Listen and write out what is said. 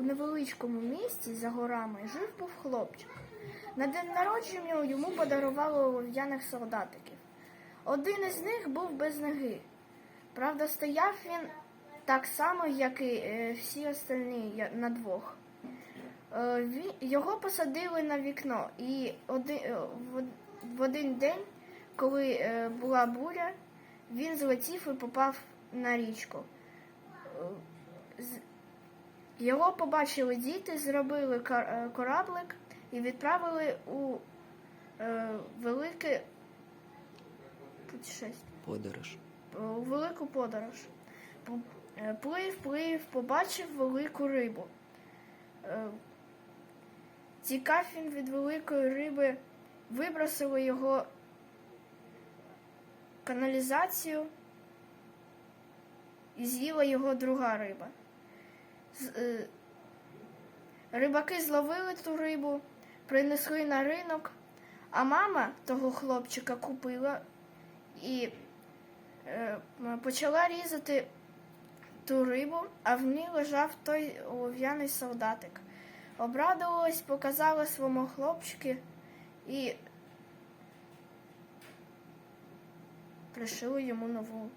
У невеличкому місті за горами жив був хлопчик. На день народження йому подарували олов'яних солдатиків. Один із них був без ноги. Правда, стояв він так само, як і е, всі остальні на двох. Е, Його посадили на вікно, і е, в один день, коли була буря, він злетів і попав на річку. Е, Його побачили діти, зробили е, кораблик і відправили у е, велике Подорож. у велику подорож. Е, Плив, плив, побачив велику рибу. Е, Тікав він від великої риби, вибросили його каналізацію і з'їла його друга риба. Е, Рибаки зловили ту рибу, принесли на ринок, а мама того хлопчика купила і е, почала різати ту рибу, а в ній лежав той олов'яний солдатик. Обрадувалась, показала своєму хлопчику і пришила йому нову